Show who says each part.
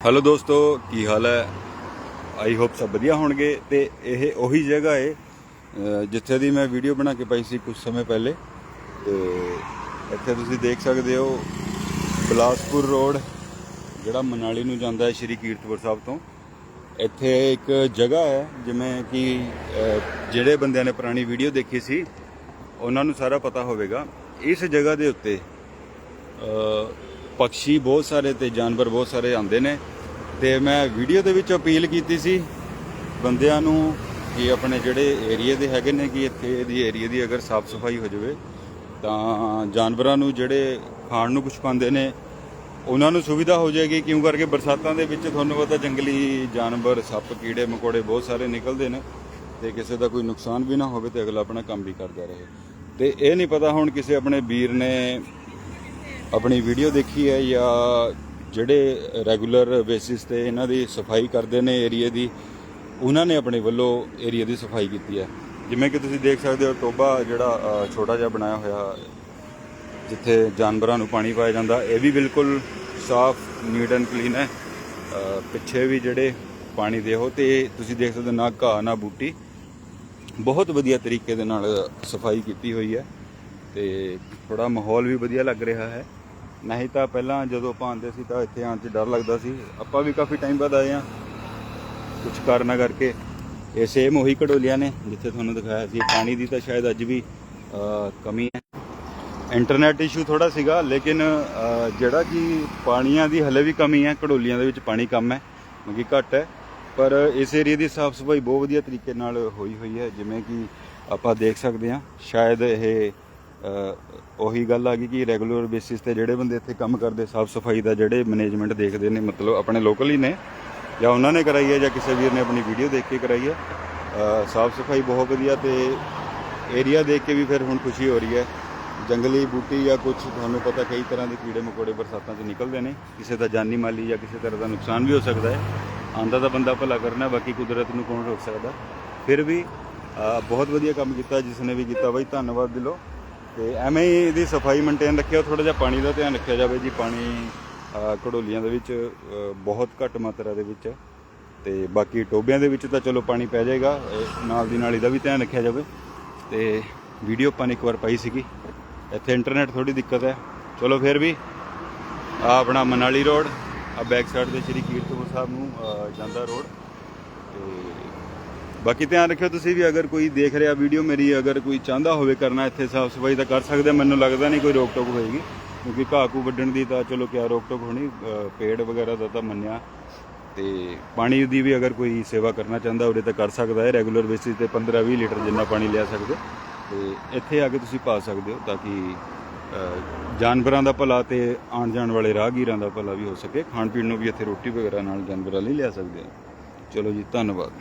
Speaker 1: Hello ਦੋਸਤੋ, ਕੀ ਹਾਲ ਹੈ? I hope ਸਭ ਵਧੀਆ ਹੋਣਗੇ ਤੇ ਇਹ ਉਹੀ ਜਗ੍ਹਾ ਹੈ ਜਿੱਥੇ ਦੀ ਮੈਂ ਵੀਡੀਓ ਬਣਾ ਕੇ ਪਾਈ ਸੀ ਕੁਝ ਸਮੇਂ ਪਹਿਲੇ। ਤੇ ਇੱਥੇ ਤੁਸੀਂ ਦੇਖ ਸਕਦੇ ਹੋ ਬਲਾਸਪੁਰ ਰੋਡ, ਜਿਹੜਾ ਮਨਾਲੀ ਨੂੰ ਜਾਂਦਾ ਹੈ ਸ਼੍ਰੀ ਕੀਰਤਪੁਰ ਸਾਹਿਬ ਤੋਂ। ਇੱਥੇ ਇੱਕ ਜਗ੍ਹਾ ਹੈ, ਜਿਵੇਂ ਕਿ ਜਿਹੜੇ ਬੰਦਿਆਂ ਨੇ ਪੁਰਾਣੀ ਵੀਡੀਓ ਦੇਖੀ ਸੀ, ਉਹਨਾਂ ਨੂੰ ਸਾਰਾ ਪਤਾ ਹੋਵੇਗਾ। ਇਸ ਜਗ੍ਹਾ ਦੇ ਉੱਤੇ ਪੰਛੀ ਬਹੁਤ ਸਾਰੇ ਤੇ ਜਾਨਵਰ ਬਹੁਤ ਸਾਰੇ ਆਉਂਦੇ ਨੇ ਤੇ ਮੈਂ ਵੀਡੀਓ ਦੇ ਵਿੱਚ ਅਪੀਲ ਕੀਤੀ ਸੀ ਬੰਦਿਆਂ ਨੂੰ ਕਿ ਆਪਣੇ ਜਿਹੜੇ ਏਰੀਆ ਦੇ ਹੈਗੇ ਨੇ ਕਿ ਇੱਥੇ ਦੀ ਏਰੀਆ ਦੀ ਅਗਰ ਸਾਫ਼ ਸਫ਼ਾਈ ਹੋ ਜਾਵੇ ਤਾਂ ਜਾਨਵਰਾਂ ਨੂੰ ਜਿਹੜੇ ਖਾਣ ਨੂੰ ਕੁਝ ਪਾਉਂਦੇ ਨੇ, ਉਹਨਾਂ ਨੂੰ ਸੁਵਿਧਾ ਹੋ ਜਾਏਗੀ, ਕਿਉਂ ਕਰਕੇ ਬਰਸਾਤਾਂ ਦੇ ਵਿੱਚ ਤੁਹਾਨੂੰ ਪਤਾ ਜੰਗਲੀ ਜਾਨਵਰ, ਸੱਪ, ਕੀੜੇ, ਮਕੌੜੇ ਬਹੁਤ ਸਾਰੇ ਨਿਕਲਦੇ ਨੇ ਤੇ ਕਿਸੇ ਦਾ ਕੋਈ ਨੁਕਸਾਨ ਵੀ ਨਾ ਹੋਵੇ ਤੇ ਅਗਲਾ ਆਪਣਾ ਕੰਮ ਵੀ ਕਰਦਾ ਰਹੇ। ਤੇ ਇਹ ਨਹੀਂ ਪਤਾ ਹੁਣ ਕਿਸੇ ਆਪਣੇ ਵੀਰ ਨੇ ਆਪਣੀ ਵੀਡੀਓ ਦੇਖੀ ਹੈ ਜਾਂ ਜਿਹੜੇ ਰੈਗੂਲਰ ਬੇਸਿਸ ਤੇ ਇਹਨਾਂ ਦੀ ਸਫ਼ਾਈ ਕਰਦੇ ਨੇ ਏਰੀਆ ਦੀ, ਉਹਨਾਂ ਨੇ ਆਪਣੇ ਵੱਲੋਂ ਏਰੀਆ ਦੀ ਸਫ਼ਾਈ ਕੀਤੀ ਹੈ। ਜਿਵੇਂ ਕਿ ਤੁਸੀਂ ਦੇਖ ਸਕਦੇ ਹੋ ਟੋਬਾ ਜਿਹੜਾ ਛੋਟਾ ਜਿਹਾ ਬਣਾਇਆ ਹੋਇਆ, ਜਿੱਥੇ ਜਾਨਵਰਾਂ ਨੂੰ ਪਾਣੀ ਪਾਇਆ ਜਾਂਦਾ, ਇਹ ਵੀ ਬਿਲਕੁਲ ਸਾਫ਼ ਨੀਟ ਐਂਡ ਕਲੀਨ ਹੈ। ਪਿੱਛੇ ਵੀ ਜਿਹੜੇ ਪਾਣੀ ਦੇ ਉਹ ਤੇ ਤੁਸੀਂ ਦੇਖ ਸਕਦੇ ਹੋ, ਨਾ ਘਾਹ, ਨਾ ਬੂਟੀ। ਬਹੁਤ ਵਧੀਆ ਤਰੀਕੇ ਦੇ ਨਾਲ ਸਫ਼ਾਈ ਕੀਤੀ ਹੋਈ ਹੈ ਤੇ ਥੋੜਾ ਮਾਹੌਲ ਵੀ ਵਧੀਆ ਲੱਗ ਰਿਹਾ ਹੈ। ਨਹੀਂ ਤਾਂ ਪਹਿਲਾਂ ਜਦੋਂ ਆਪਾਂ ਆਉਂਦੇ ਸੀ ਤਾਂ ਇੱਥੇ ਆਉਣ 'ਚ ਡਰ ਲੱਗਦਾ ਸੀ। ਆਪਾਂ ਵੀ ਕਾਫੀ ਟਾਈਮ ਬਾਅਦ ਆਏ ਆ ਕੁਝ ਕਾਰਨਾਂ ਕਰਕੇ। ਇਹ ਸੇਮ ਉਹੀ ਘੜੋਲੀਆਂ ਨੇ ਜਿੱਥੇ ਤੁਹਾਨੂੰ ਦਿਖਾਇਆ ਸੀ। ਪਾਣੀ ਦੀ ਤਾਂ ਸ਼ਾਇਦ ਅੱਜ ਵੀ ਕਮੀ ਹੈ। ਇੰਟਰਨੈਟ ਇਸ਼ੂ ਥੋੜਾ ਸੀਗਾ, ਲੇਕਿਨ ਜਿਹੜਾ ਕਿ ਪਾਣੀਆਂ ਦੀ ਹਲੇ ਵੀ ਕਮੀ ਹੈ, ਘੜੋਲੀਆਂ ਦੇ ਵਿੱਚ ਪਾਣੀ ਕਮ ਹੈ ਕਿਉਂਕਿ ਘੱਟ ਹੈ। ਪਰ ਇਸ ਏਰੀਆ ਦੀ ਸਾਫ਼ ਸਫ਼ਾਈ ਬਹੁਤ ਵਧੀਆ ਤਰੀਕੇ ਨਾਲ ਹੋਈ ਹੋਈ ਹੈ। ਜਿਵੇਂ ਕਿ ਆਪਾਂ ਦੇਖ ਸਕਦੇ ਹਾਂ, ਸ਼ਾਇਦ ਇਹ ਉਹੀ ਗੱਲ ਆ ਗਈ ਕਿ ਰੈਗੂਲਰ ਬੇਸਿਸ ਤੇ ਜਿਹੜੇ ਬੰਦੇ ਇੱਥੇ ਕੰਮ ਕਰਦੇ ਸਾਫ਼ ਸਫ਼ਾਈ ਦਾ ਜਿਹੜੇ ਮੈਨੇਜਮੈਂਟ ਦੇਖਦੇ ਨੇ, ਮਤਲਬ ਆਪਣੇ ਲੋਕਲ ਹੀ ਨੇ, ਜਾਂ ਉਹਨਾਂ ਨੇ ਕਰਾਈ ਹੈ, ਜਾਂ ਕਿਸੇ ਵੀਰ ਨੇ ਆਪਣੀ ਵੀਡੀਓ ਦੇਖ ਕੇ ਕਰਾਈ ਹੈ ਸਾਫ਼ ਸਫ਼ਾਈ ਬਹੁਤ ਵਧੀਆ ਤੇ ਏਰੀਆ ਦੇਖ ਕੇ ਵੀ ਫਿਰ ਹੁਣ ਖੁਸ਼ੀ ਹੋ ਰਹੀ ਹੈ। ਜੰਗਲੀ ਬੂਟੀ ਜਾਂ ਕੁਝ ਤੁਹਾਨੂੰ ਪਤਾ ਕਈ ਤਰ੍ਹਾਂ ਦੇ ਕੀੜੇ ਮਕੌੜੇ ਬਰਸਾਤਾਂ 'ਚ ਨਿਕਲਦੇ ਨੇ, ਕਿਸੇ ਦਾ ਜਾਨੀ ਮਾਲੀ ਜਾਂ ਕਿਸੇ ਤਰ੍ਹਾਂ ਦਾ ਨੁਕਸਾਨ ਵੀ ਹੋ ਸਕਦਾ ਹੈ। ਆਂਦਾ ਤਾਂ ਬੰਦਾ ਭਲਾ ਕਰਨਾ, ਬਾਕੀ ਕੁਦਰਤ ਨੂੰ ਕੌਣ ਰੋਕ ਸਕਦਾ? ਫਿਰ ਵੀ ਬਹੁਤ ਵਧੀਆ ਕੰਮ ਕੀਤਾ ਜਿਸ ਨੇ ਵੀ ਕੀਤਾ, ਬਾਈ, ਧੰਨਵਾਦ ਦਿਲੋਂ। ਤੇ ਐਵੇਂ ਹੀ ਇਹਦੀ ਸਫ਼ਾਈ ਮੇਨਟੇਨ ਰੱਖਿਓ ਥੋੜਾ ਜਿਹਾ ਪਾਣੀ ਦਾ ਧਿਆਨ ਰੱਖਿਆ ਜਾਵੇ ਜੀ ਪਾਣੀ ਅ, ਘੜੋਲੀਆਂ ਦੇ ਵਿੱਚ ਬਹੁਤ ਘੱਟ ਮਾਤਰਾ ਦੇ ਵਿੱਚ ਹੈ। ਤੇ ਬਾਕੀ ਟੋਬਿਆਂ ਦੇ ਵਿੱਚ ਤਾਂ ਚਲੋ ਪਾਣੀ ਪੈ ਜਾਏਗਾ ਨਾਲ ਦੀ ਨਾਲ ਇਹਦਾ ਵੀ ਧਿਆਨ ਰੱਖਿਆ ਜਾਵੇ ਤੇ ਵੀਡੀਓ ਆਪਾਂ ਨੇ ਇੱਕ ਵਾਰ ਪਾਈ ਸੀਗੀ ਇੱਥੇ ਇੰਟਰਨੈਟ ਥੋੜੀ ਦਿੱਕਤ ਹੈ ਚਲੋ ਫਿਰ ਵੀ ਆ ਆਪਣਾ ਮਨਾਲੀ ਰੋਡ ਆ ਬੈਕ ਸਾਈਡ ਦੇ ਸ਼੍ਰੀ ਕੀਰਤਪੁਰ ਸਾਹਿਬ ਨੂੰ ਜਾਂਦਾ ਰੋਡ ਤੇ ਬਾਕੀ ਧਿਆਨ ਰੱਖਿਓ ਤੁਸੀਂ ਵੀ ਅਗਰ ਕੋਈ ਦੇਖ ਰਿਹਾ ਵੀਡੀਓ ਮੇਰੀ, ਅਗਰ ਕੋਈ ਚਾਹੁੰਦਾ ਹੋਵੇ ਕਰਨਾ, ਇੱਥੇ ਸਾਫ਼ ਸਫ਼ਾਈ ਤਾਂ ਕਰ ਸਕਦੇ ਮੈਨੂੰ ਲੱਗਦਾ ਨਹੀਂ ਕੋਈ ਰੋਕ ਟੋਕ ਹੋਏਗੀ। ਕਿਉਂਕਿ ਘਾਹ ਕੂ ਵੱਢਣ ਦੀ ਤਾਂ ਚਲੋ ਕਿਆ ਰੋਕ ਟੋਕ ਹੋਣੀ ਪੇੜ ਵਗੈਰਾ ਦਾ ਤਾਂ ਮੰਨਿਆ। ਤੇ ਪਾਣੀ ਦੀ ਵੀ ਅਗਰ ਕੋਈ ਸੇਵਾ ਕਰਨਾ ਚਾਹੁੰਦਾ ਉਰੇ ਤਾਂ ਕਰ ਸਕਦਾ ਹੈ ਰੈਗੂਲਰ ਬੇਸਿਸ ਤੇ 15-20 ਲੀਟਰ ਜਿੰਨਾ ਪਾਣੀ ਲਿਆ ਸਕਦੇ। ਤੇ ਇੱਥੇ ਆ ਕੇ ਤੁਸੀਂ ਪਾ ਸਕਦੇ ਹੋ ਤਾਂ ਕਿ ਜਾਨਵਰਾਂ ਦਾ ਭਲਾ ਤੇ ਆਉਣ ਜਾਣ ਵਾਲੇ ਰਾਹਗੀਰਾਂ ਦਾ ਭਲਾ ਵੀ ਹੋ ਸਕੇ। ਖਾਣ ਪੀਣ ਨੂੰ ਵੀ ਇੱਥੇ ਰੋਟੀ ਵਗੈਰਾ ਨਾਲ ਜਾਨਵਰਾਂ ਲਈ ਲਿਆ ਸਕਦੇ ਆ। ਚਲੋ ਜੀ, ਧੰਨਵਾਦ।